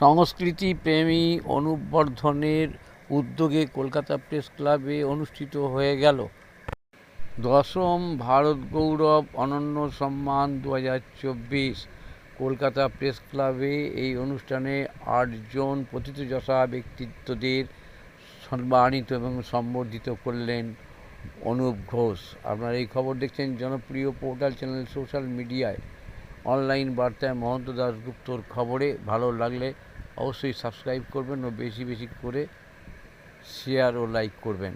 সংস্কৃতি প্রেমী অনুবর্ধনের উদ্যোগে কলকাতা প্রেস ক্লাবে অনুষ্ঠিত হয়ে গেল। দশম ভারত গৌরব অনন্য সম্মান দু হাজার চব্বিশ। কলকাতা প্রেস ক্লাবে এই অনুষ্ঠানে আটজন প্রথিতযশা ব্যক্তিত্বদের সম্মানিত এবং সম্বর্ধিত করলেন অনুপ ঘোষ। আপনারা এই খবর দেখছেন জনপ্রিয় পোর্টাল চ্যানেল সোশ্যাল মিডিয়ায়। অনলাইন বার্তায় মহন্ত দাশগুপ্তর খবরে ভালো লাগলে অবশ্যই সাবস্ক্রাইব করবেন ও বেশি বেশি করে শেয়ার ও লাইক করবেন।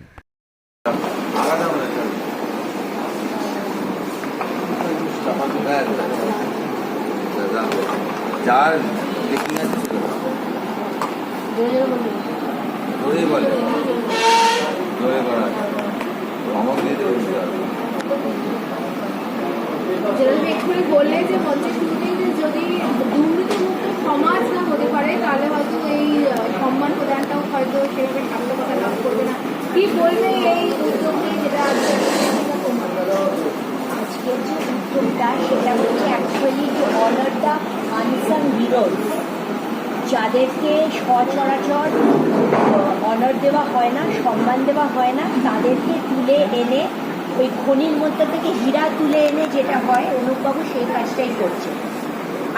যেরকম এক্ষুনি বললে যে শুরুতেই যে যদি দুর্নীতিমুক্ত সমাজ না হতে পারে, তাহলে হয়তো এই সম্মান প্রদানটাও হয়তো সেভাবে সার্থকতা লাভ করবে না। কি বলবে এই উদ্যোগ নিয়ে যেটা আজকের যে উদ্যোগটা সেটা হচ্ছে অ্যাকচুয়ালি যে অনার দ্য আনসাং হিরোজ যাদেরকে সচরাচর অনার দেওয়া হয় না, সম্মান দেওয়া হয় না, তাদেরকে তুলে এনে ওই খনির মধ্যে থেকে হীরা তুলে এনে যেটা হয়, অনুপবাবু সেই কাজটাই করছে।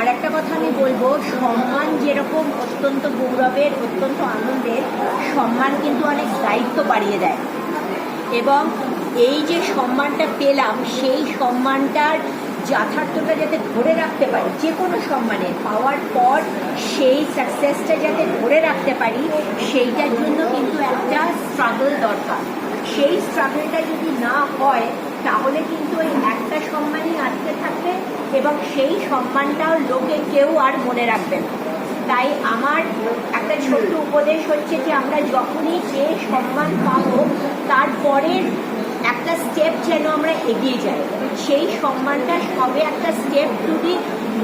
আর একটা কথা আমি বলব, সম্মান যেরকম অত্যন্ত গৌরবের, অত্যন্ত আনন্দের, সম্মান কিন্তু অনেক দায়িত্ব বাড়িয়ে দেয়। এবং এই যে সম্মানটা পেলাম, সেই সম্মানটার যথার্থতা যাতে ধরে রাখতে পারি, যে কোনো সম্মানের পাওয়ার পর সেই সাকসেসটা যাতে ধরে রাখতে পারি, সেইটার জন্য কিন্তু একটা স্ট্রাগল দরকার। সেই স্ট্রাগলটা যদি না হয়, তাহলে কিন্তু ওই একটা সম্মানই আটকে থাকবে এবং সেই সম্মানটাও লোকে কেউ আর মনে রাখবে না। তাই আমার একটা ছোট্ট উপদেশ হচ্ছে যে আমরা যখনই যে সম্মান পাবো তারপরের একটা স্টেপ যেন আমরা এগিয়ে যাই। সেই সম্মানটা সবে একটা step to the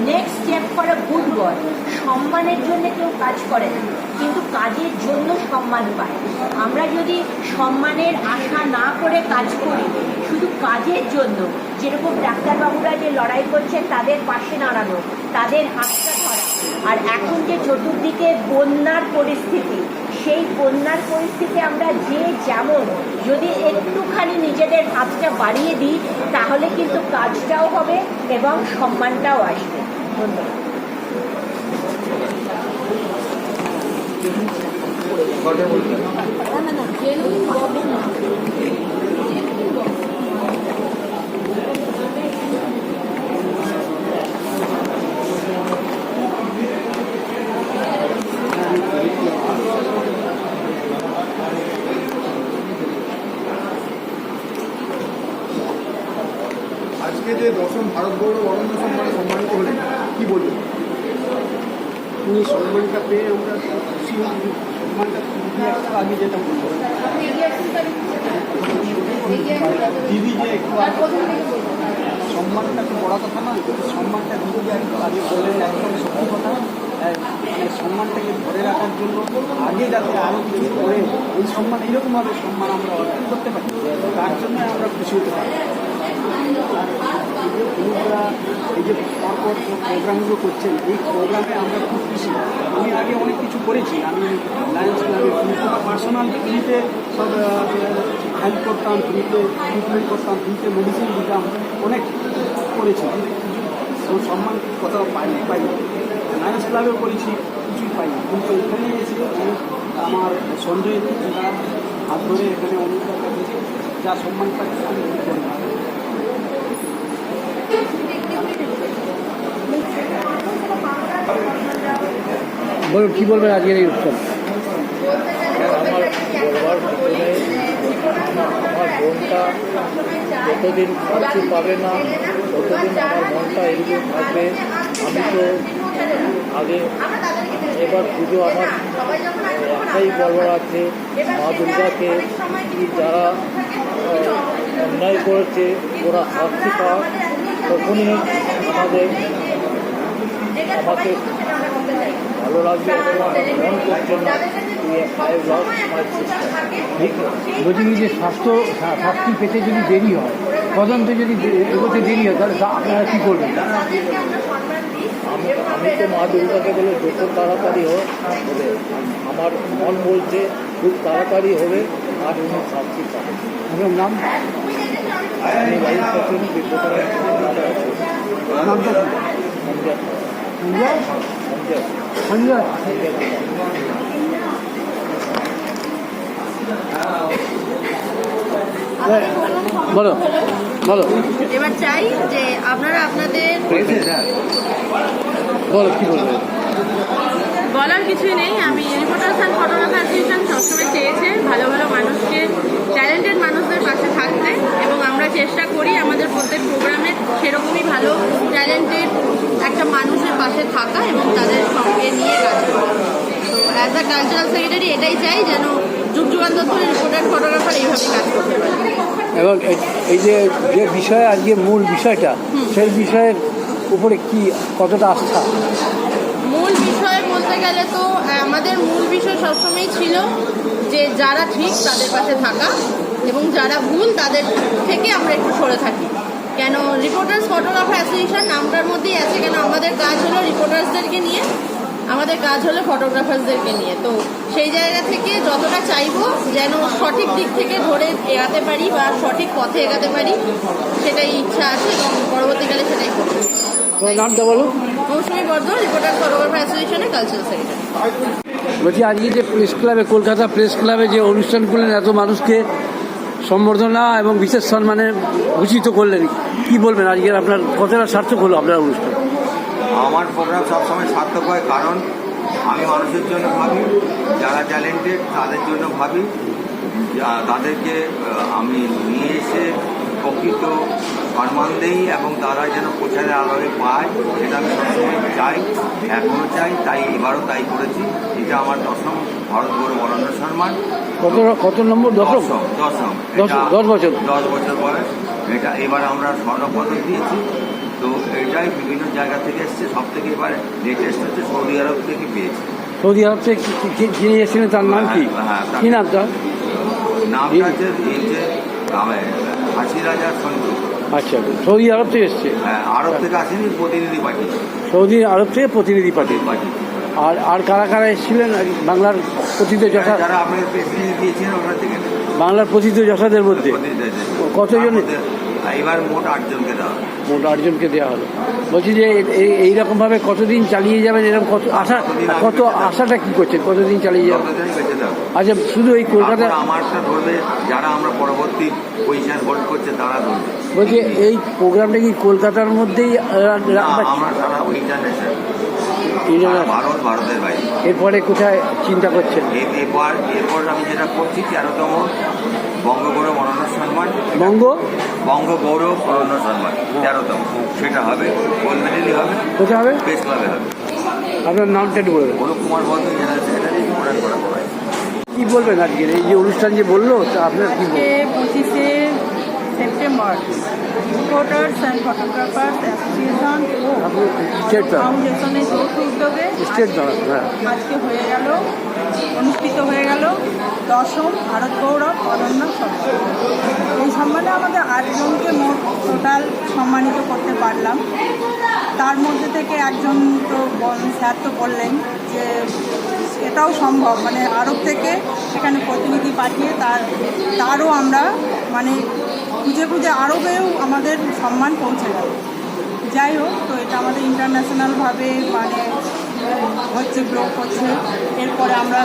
next step করা গুড ওয়ার্ক সম্মানের জন্য কেউ কাজ করে না, কিন্তু কাজের জন্য সম্মান পায়। আমরা যদি সম্মানের আশা না করে কাজ করি, শুধু কাজের জন্য, যেরকম ডাক্তারবাবুরা যে লড়াই করছেন তাদের পাশে দাঁড়ানো, তাদের হাতটা ধরা, আর এখন যে চতুর্দিকে বন্যার পরিস্থিতি, সেই বন্যার পরিস্থিতি আমরা যে যেমন, যদি একটুখানি নিজেদের হাতটা বাড়িয়ে দিই, তাহলে কিন্তু কাজটাও হবে এবং সম্মানটাও আসবে। আজকে যে দশম ভারত গৌরব অরণ্য সম্মানে সম্মানিত হলেন কি বলবেন উনি সম্মানটা পেয়ে আমরা খুশি সম্মানটা আগে তার দিদি যে একটু সম্মানটা তো বড় কথা কিন্তু সম্মানটা দিদি যে একটু আগে বললেন একদম সত্যি কথা। হ্যাঁ, মানে সম্মানটাকে ধরে রাখার জন্য আগে যাতে আরও কিছু করে এই সম্মান এইরকমভাবে সম্মান আমরা অর্জন করতে পারি তার জন্য আমরা খুশি হতে পারি। অনুপরা এই যে পরপর প্রোগ্রামগুলো করছেন, এই প্রোগ্রামে আমরা খুব খুশি। আমি আগে অনেক কিছু করেছি। আমি লায়ন্স ক্লাবে ফ্রিতে পার্সোনাল ফ্রিতে সব হেল্প করতাম ফ্রিতে ট্রিটমেন্ট করতাম ফ্রিতে মেডিসিন দিতাম, অনেক করেছি। তো সম্মান কোথাও পাইনি পাইনি। লায়ন্স ক্লাবেও করেছি, কিছুই পাইনি। কিন্তু এখানে এসে আমি আমার সঞ্জয় হাত ধরে এখানে কাছে যা সম্মান পাচ্ছি আমি খুব ধন্যবাদ বলুন, কী বলবেন আজকের এই উৎসব? আমার মনটা যতদিন মুক্তি পাবে না ততদিন আমার মনটা এরকম থাকবে, আমি তো আগে এবার পুজো আমার একটাই বলবার আছে, মা দুর্গাকে যারা অন্যায় করেছে, ওরা শাস্তি পাক তখনই আমাদের আমাকে ভালো লাগবে মন করছে না। বলছি যে স্বাস্থ্য শাস্তি পেতে যদি দেরি হয় তদন্তে যদি এগোতে দেরি হয় তাহলে তা আপনারা কী করবেন? আমি আমি তো মা দুর্গাকে বলে যত তাড়াতাড়ি হোক হবে আমার মন বলছে খুব তাড়াতাড়ি হবে আর উনি শাস্তি পাবেন আপনার নাম? আমি নামটা কি? সঞ্জয় সঞ্জয় বলো বলো। এবার চাই যে আপনারা আপনাদের বলো কি বলবে? বলার কিছুই নেই। আমি রিপোর্টার্স অ্যান্ড ফটোগ্রাফার সবসময় চেয়েছে ভালো ভালো মানুষকে ট্যালেন্টেড মানুষদের পাশে থাকতে এবং আমরা চেষ্টা করি আমাদের প্রত্যেক প্রোগ্রামে সেরকমই ভালো ট্যালেন্টেড একটা মানুষের পাশে থাকা এবং তাদের সঙ্গে নিয়ে কাজ করা তো অ্যাজ আ কালচারাল সেক্রেটারি এটাই চাই যেন যুগ যুগান্তর ধরে রিপোর্টার ফটোগ্রাফার এইভাবে কাজ করতে পারে এবং এই- যে যে বিষয় আজকে মূল বিষয়টা সেই বিষয়ের উপরে কি কতটা আস্থা? মূল বিষয় বলতে গেলে তো আমাদের মূল বিষয় সবসময় ছিল যে যারা ঠিক তাদের পাশে থাকা এবং যারা ভুল তাদের থেকে আমরা একটু সরে থাকি। কেন রিপোর্টার্স ফটোগ্রাফার অ্যাসোসিয়েশন নামটার মধ্যেই আছে কেন আমাদের কাজ হলো রিপোর্টার্সদেরকে নিয়ে আমাদের কাজ হলো ফটোগ্রাফারদেরকে নিয়ে। তো সেই জায়গা থেকে যতটা চাইব যেন সঠিক দিক থেকে ধরে এগাতে পারি বা সঠিক পথে এগাতে পারি সেটাই ইচ্ছা আছে এবং পরবর্তীকালে সেটাই করব। নামটা বলো। মৌসুমী বর্ধন রিপোর্টার ফটোগ্রাফার অ্যাসোসিয়েশনের কালচারাল সেক্রেটারি বলছি আজকে যে প্রেস ক্লাবে কলকাতা প্রেস ক্লাবে যে অনুষ্ঠান করলেন এত মানুষকে সম্বর্ধনা এবং বিশেষ সম্মানে ভূষিত করলেন কি বলবেন? আজকের আপনার কতটা সার্থক হলো আপনার অনুষ্ঠান? আমার প্রোগ্রাম সবসময় সার্থক হয় কারণ আমি মানুষের জন্য ভাবি যারা ট্যালেন্টেড তাদের জন্য ভাবি। তাদেরকে আমি নিয়ে এসে প্রকৃত সম্মান দেই এবং তারা যেন প্রচারের আলোয় পায় সেটা আমি সবসময় চাই এখনও চাই তাই এবারও তাই করেছি। এটা আমার দশম ভারত গৌরব অরণ্য সম্মান। কত কত নম্বর? দশম? দশম দশ বছর। দশ বছর বয়স। এটা এবার আমরা স্বর্ণপদক দিয়েছি। তো এটাই বিভিন্ন জায়গা থেকে এসছে সব থেকে এবার লেটেস্ট হচ্ছে সৌদি আরব থেকে পেয়েছি। সৌদি আরব থেকে যিনি এসেছিলেন তার নাম কি? হ্যাঁ, তার- কি নাম তার? নামটা হচ্ছে এই যে হাসি রাজা সন্তু আচ্ছা সৌদি আরব থেকে এসছে? হ্যাঁ, আরব থেকে আসেনি প্রতিনিধি পার্টি সৌদি আরব থেকে প্রতিনিধি পার্টি পার্টি আর আর কারা কারা এসেছিলেন? আর বাংলার প্রথিত যশা যারা আপনাকে প্রেসিডেন্ট দিয়েছেন ওখান থেকে বাংলার প্রথিত যশাদের মধ্যে? কতজন? এবার মোট আটজনকে দেওয়া। মোট আটজনকে দেওয়া হলো। বলছি যে এই- এইরকম ভাবে কতদিন চালিয়ে যাবেন এরকম কত আশা কত আশাটা কি করছেন? কতদিন চালিয়ে যাবেন হবে। আচ্ছা শুধু এই কলকাতা আমারটা ধরবে যারা আমরা পরবর্তী পজিশন হোল্ড করছে তারা ধরবে। বলছি এই প্রোগ্রামটা কি কলকাতার মধ্যেই আমরা সারা ইন্টারন্যাশনাল ভারত ভারতের বাইরে। এরপরে কোথায় চিন্তা করছেন? এরপর এরপর আমি যেটা করছি তেরোতম বঙ্গগৌরব অনন্য সম্মান বঙ্গ? বঙ্গগৌরব অনন্য সম্মান তেরোতম। সেটা হবে গোল্ড মেডেলই হবে কোথায় হবে? প্রেস ক্লাবে হবে। আপনার নামটা একটু বলবেন অনুপ কুমার বন্ধু জেনারেল সেক্রেটারি প্রদান করা হয়? কি বলবেন আজকে? এই যে অনুষ্ঠান যে বলল তা আপনার কি বলবেন? পঁচিশে September. Reporters and photographers association ও ফাউন্ডেশনের যৌথ উদ্যোগে হ্যাঁ। আজকে হয়ে গেল অনুষ্ঠিত হয়ে গেল দশম ভারত গৌরব অরণ্য সম্মান এই সম্মানে আমাদের আটজনকে মোট টোটাল সম্মানিত করতে পারলাম। তার মধ্যে থেকে একজন তো বল- স্যার তো বললেন যে এটাও সম্ভব মানে আরব থেকে এখানে প্রতিনিধি পাঠিয়ে তার তারও আমরা মানে খুঁজে খুঁজে আরবেও আমাদের সম্মান পৌঁছে গেল। যাই হোক, তো এটা আমাদের ইন্টারন্যাশনালভাবে মানে হচ্ছে গ্রো করছে এরপরে আমরা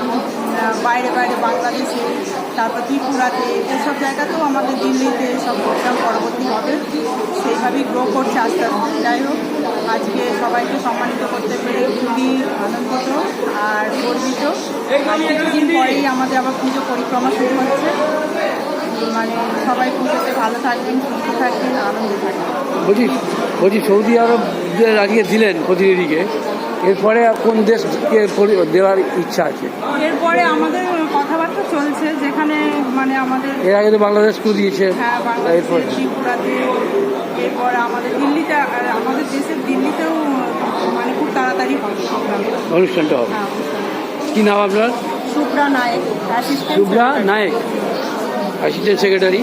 বাইরে বাইরে বাংলাদেশে, তারপর ত্রিপুরাতে, এসব জায়গাতেও আমাদের দিল্লিতে সব প্রোগ্রাম পরবর্তী হবে। সেইভাবেই গ্রো করছে আস্তে আস্তে। যাই হোক, আজকে সবাইকে সম্মানিত করতে পেরে খুবই আনন্দিত আর গর্বিত। কিছুদিন পরেই আমাদের আবার পুজো পরিক্রমা শুরু হচ্ছে। সবাই পুজোতে ভালো থাকবেন সুস্থ থাকবেন আনন্দে থাকবেন। বলছি বলছি সৌদি আরব যে আজকে দিলেন প্রতিনিধিকে এরপরে কোন দেশকে দেওয়ার ইচ্ছা আছে? এরপরে আমাদের কথাবার্তা চলছে যেখানে মানে আমাদের এর আগে তো বাংলাদেশকেও দিয়েছে হ্যাঁ বাংলাদেশে এরপরে? ত্রিপুরাতে এরপরে আমাদের দিল্লিতে আমাদের দেশের দিল্লিতেও মানে খুব তাড়াতাড়ি হবে অনুষ্ঠানটা হবে। হ্যাঁ কি নাম আপনার? শুভ্রা নায়ক শুভ্রা নায়েক। Assistant secretary